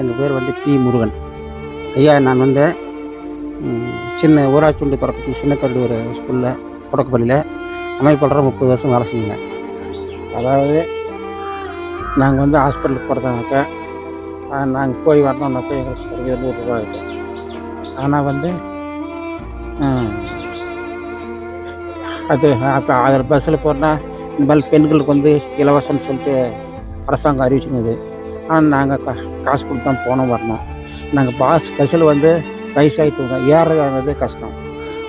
எங்கள் பேர் வந்து பி முருகன். ஐயா நான் வந்து சின்ன ஊராட்சி ஒன்று தொடக்கத்தில் சின்னக்கல்லூர் ஒரு ஸ்கூலில் தொடக்கப்பள்ளியில் அமைப்பாளராக முப்பது வருஷம் வேலை செஞ்சேங்க அதாவது நாங்கள் வந்து ஹாஸ்பிட்டலுக்கு போகிறதாக்க நாங்கள் போய் வரணும்னாக்கா எங்களுக்கு ஒரு எழுநூறு ரூபா ஆகுது ஆனால் வந்து அது அப்போ அதில் பஸ்ஸில் போனால் இந்த மாதிரி பெண்களுக்கு வந்து இலவசம்னு சொல்லிட்டு அரசாங்கம் அறிவிச்சிருந்தது. ஆனால் நாங்கள் கா காசு கொடுத்து தான் போனோம் வரணும். நாங்கள் பாஸ் பஸ்ஸில் வந்து வயசாகிட்டு ஏறுறது கஷ்டம்.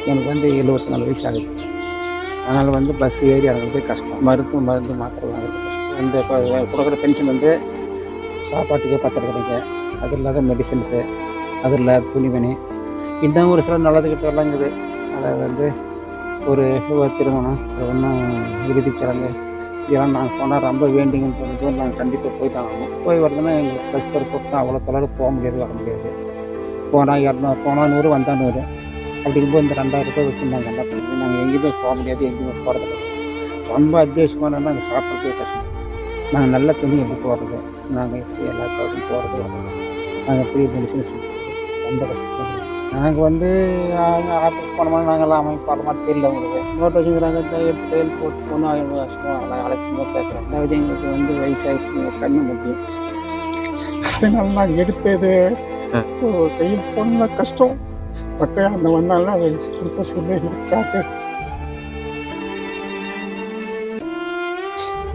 எனக்கு வந்து எழுபத்தி நாலு வயசு ஆகுது. அதனால் வந்து பஸ் ஏறி இறங்குறது கஷ்டம். மருந்து மருந்து மாத்திரை வாங்குறது கஷ்டம். இந்த கொடுக்குற பென்ஷன் வந்து சாப்பாட்டுக்கு பத்திரம் கிடைக்க. அது இல்லாத மெடிசன்ஸு அது இல்லாத துணிமணி. இன்னும் ஒரு சில நல்லது கிட்ட இருக்குது. அதை வந்து ஒரு திருமணம் ஒன்றும் இறுதிக்கிழங்கு இதெல்லாம் நாங்கள் போனால் ரொம்ப வேண்டிங்கன்னு தோணுது. நாங்கள் கண்டிப்பாக போய் தான் ஆகணும். போய் வரதுன்னா எங்களுக்கு ப்ளஸ் பேர் போட்டு அவ்வளோ தொலைவு போக முடியாது வர முடியாது. போனால் இரநூறு போனால் நூறு வந்தால் நூறு. அப்படிங்கும்போது இந்த ரெண்டாயிரம் ரூபாய் வச்சு நாங்கள் என்ன பண்ணுறது? நாங்கள் எங்கேயுமே போக முடியாது எங்கேயுமே போகிறது கிடையாது. ரொம்ப அத்தியாவசியமான நாங்கள் சாப்பிட்றதே கஷ்டம். நாங்கள் நல்ல துணி எப்படி போடுறது. நாங்கள் எப்படி எல்லாத்துக்கும் போகிறது நாங்கள் எப்படி மெடிசன்ஸ் ரொம்ப கஷ்டப்படுறோம் நாங்கள் வந்து அங்கே ஆஃபீஸ் போனோம்னா நாங்கள்லாம் அமைப்பு பாட மாதிரி தெரியல உங்களுக்கு. நோட் வச்சுக்கிறாங்க எடுத்து கையில் போட்டு போனால் ஆயிரம் கஷ்டம் அலட்சியமாக பேசுகிறோம் அதாவது எங்களுக்கு வந்து வயசாகிடுச்சு கண்ணு முக்கியம் அதனால நான் எடுத்தது கையில் போன கஷ்டம். பட்டையா அந்த வந்தாலும் அதை கொடுக்க சொல்லி காட்டு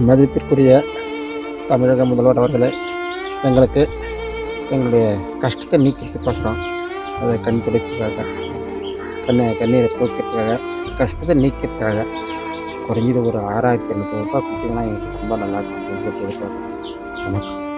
மதிப்பிற்குரிய தமிழக முதல்வர் அவர்களே எங்களுக்கு எங்களுடைய கஷ்டத்தை நீக்கிறதுக்கோசரம் அதை கண் துடைப்புக்காக கண்ணை கண்ணீரை போக்கிறதுக்காக கஷ்டத்தை நீக்கிறதுக்காக குறைஞ்சது ஒரு ஆறாயிரத்தி எண்ணூற்றி ரூபாய் கொடுத்தீங்கன்னா எங்களுக்கு ரொம்ப நல்லா இருக்கும் எதிர்பார்க்குறேன். வணக்கம்.